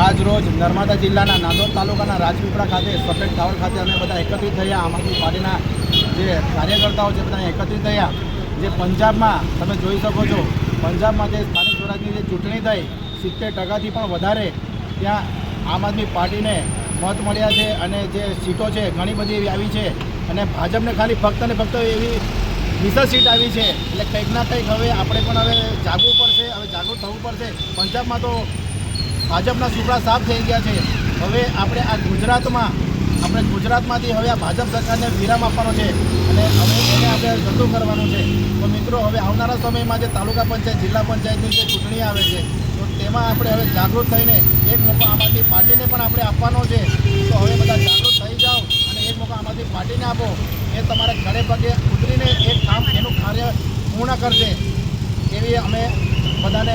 આજ રોજ નર્મદા જિલ્લાના નાંદોદ તાલુકાના રાજપીપળા ખાતે સફેદ ટાવર ખાતે અમે બધા એકત્રિત થયા. આમ આદમી પાર્ટીના જે કાર્યકર્તાઓ છે બધા એકત્રિત થયા. જે પંજાબમાં, તમે જોઈ શકો છો, પંજાબમાં જે સ્થાનિક સ્વરાજની જે ચૂંટણી થઈ, સિત્તેર ટકાથી પણ વધારે ત્યાં આમ આદમી પાર્ટીને મત મળ્યા છે અને જે સીટો છે, ઘણી બધી એવી આવી છે અને ભાજપને ખાલી ફક્ત ને ફક્ત એવી વિશેષ સીટ આવી છે. એટલે કંઈક ના કંઈક હવે આપણે પણ હવે જાગવું પડશે, હવે જાગૃત થવું પડશે. પંજાબમાં તો ભાજપના સુપડા સાફ થઈ ગયા છે. હવે આપણે આ ગુજરાતમાં, આપણે ગુજરાતમાંથી હવે આ ભાજપ સરકારને વિરામ આપવાનો છે. અને હવે એને આપણે ધંધો કરવાનો છે. તો મિત્રો, હવે આવનારા સમયમાં જે તાલુકા પંચાયત, જિલ્લા પંચાયતની જે ચૂંટણી આવે છે, તો તેમાં આપણે હવે જાગૃત થઈને એક મોકો આમ આદમી પાર્ટીને પણ આપણે આપવાનો છે. તો હવે બધા જાગૃત થઈ જાઓ અને એક મોકો આમ આદમી પાર્ટીને આપો. એ તમારા ઘરે પગે ઉતરીને એક કામ, એનું કાર્ય પૂર્ણ કરશે એવી અમે બધાને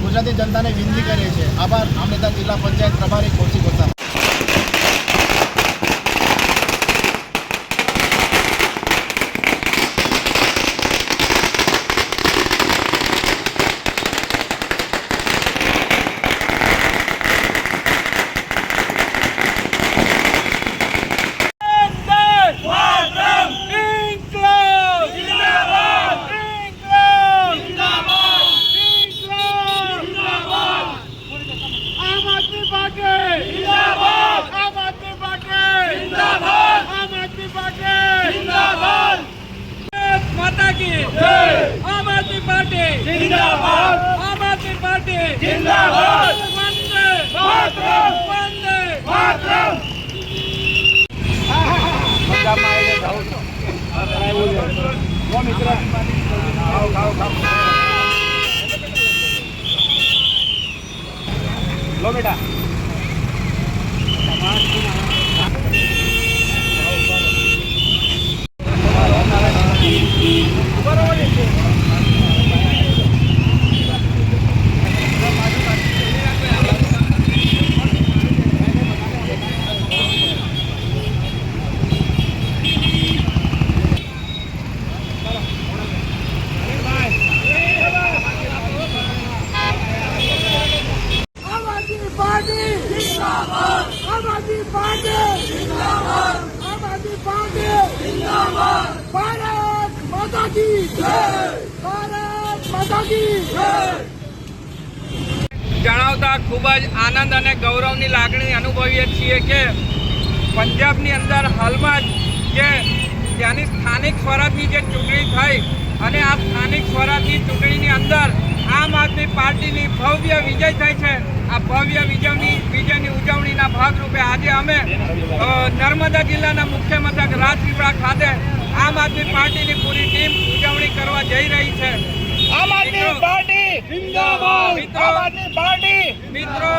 ગુજરાતી જનતાને વિનંતી કરીએ છીએ. આભાર. આમનેતા જિલ્લા પંચાયત પ્રભારી કૌશિક ગોસ્વામી આમ આદમી પાર્ટી જિંદાબાદ આમ આદમી પાર્ટી જિંદાબાદ આમ આદમી પાર્ટી જિંદાબાદ જય આમ આદમી પાર્ટી. જિંદાબાદ. આમ આદમી પાર્ટી. જિંદાબાદ. વંદે માતરમ. વંદે. માતરમ. લો બેટા આમ આદમી પાર્ટી જિંદાબાદ જણાવતા ખૂબ જ આનંદ અને ગૌરવની લાગણી અનુભવીએ છીએ કે પંજાબની અંદર હાલમાં જ ત્યાંની સ્થાનિક સ્વરાજની જે ચૂંટણી થઈ અને આ સ્થાનિક સ્વરાજની ચૂંટણીની અંદર આમ આદમી પાર્ટીની ભવ્ય વિજય થઈ છે. આ ભવ્ય વિજયની વિજયની અમે નર્મદા જિલ્લાના મુખ્ય મથક રાજપીપળા ખાતે આમ આદમી પાર્ટીની પૂરી ટીમ ઉજવણી કરવા જઈ રહી છે. આમ આદમી પાર્ટી જિંદાબાદ! મિત્રો- આદમી પાર્ટી! મિત્રો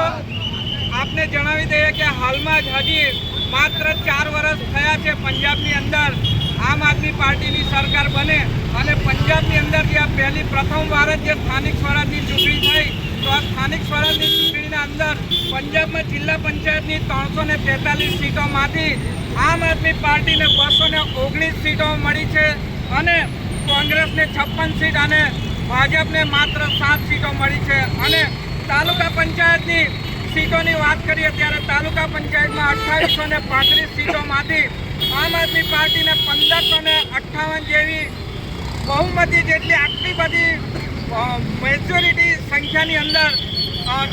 આપને જણાવી દઈએ કે હાલમાં જ હજી માત્ર ચાર વર્ષ થયા છે પંજાબની અંદર આમ આદમી પાર્ટીની સરકાર બને અને પંજાબની અંદર જે પહેલી પ્રથમવાર જ જે સ્થાનિક સ્વરાજની ચૂંટણી થઈ તો આ સ્થાનિક સ્વરાજની ચૂંટણીના અંદર પંજાબમાં જિલ્લા પંચાયતની ત્રણસો ને તેતાલીસ સીટોમાંથી આમ આદમી પાર્ટીને બસો ને ઓગણીસ સીટો મળી છે અને કોંગ્રેસને છપ્પન સીટ અને ભાજપને માત્ર સાત સીટો મળી છે. અને તાલુકા પંચાયતની સીટોની વાત કરીએ ત્યારે તાલુકા પંચાયતમાં અઠ્ઠાવીસો ને પાંત્રીસ સીટોમાંથી આમ આદમી પાર્ટીને પંદરસો ને અઠ્ઠાવન જેવી બહુમતી જેટલી આટલી બધી મેજોરિટી સંખ્યાની અંદર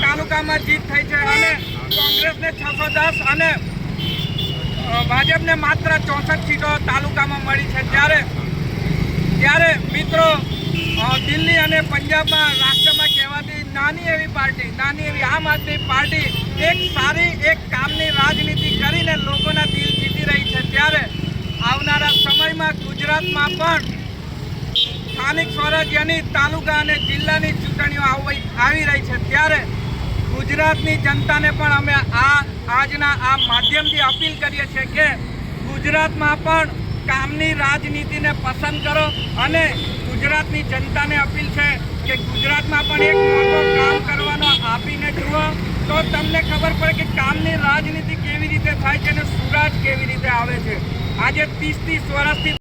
તાલુકામાં જીત થઈ છે અને કોંગ્રેસને છસો દસ અને ભાજપને માત્ર ચોસઠ સીટો તાલુકામાં મળી છે. ત્યારે ત્યારે મિત્રો દિલ્હી અને પંજાબમાં રાષ્ટ્રમાં કહેવાતી નાની એવી પાર્ટી, નાની એવી આમ આદમી પાર્ટી, એક સારી, એક કામની રાજનીતિ કરીને લોકોના દિલ જીતી રહી છે. ત્યારે આવનારા સમયમાં ગુજરાતમાં પણ સ્થાનિક સ્વરાજ્યની, તાલુકા અને જિલ્લાની ચૂંટણીઓ આવી રહી છે. ત્યારે ગુજરાતની જનતાને પણ અમે આ આજના આ માધ્યમથી અપીલ કરીએ છીએ કે ગુજરાતમાં પણ કામની રાજનીતિને પસંદ કરો અને ગુજરાતની જનતાને અપીલ છે કે ગુજરાતમાં પણ એક મોટો કામ કરવાનો આપીને જુઓ. તો તમને ખબર પડે કે કામની રાજનીતિ કેવી રીતે થાય છે અને સુરાજ કેવી રીતે આવે છે. આજે ત્રીસ ત્રીસ વર્ષથી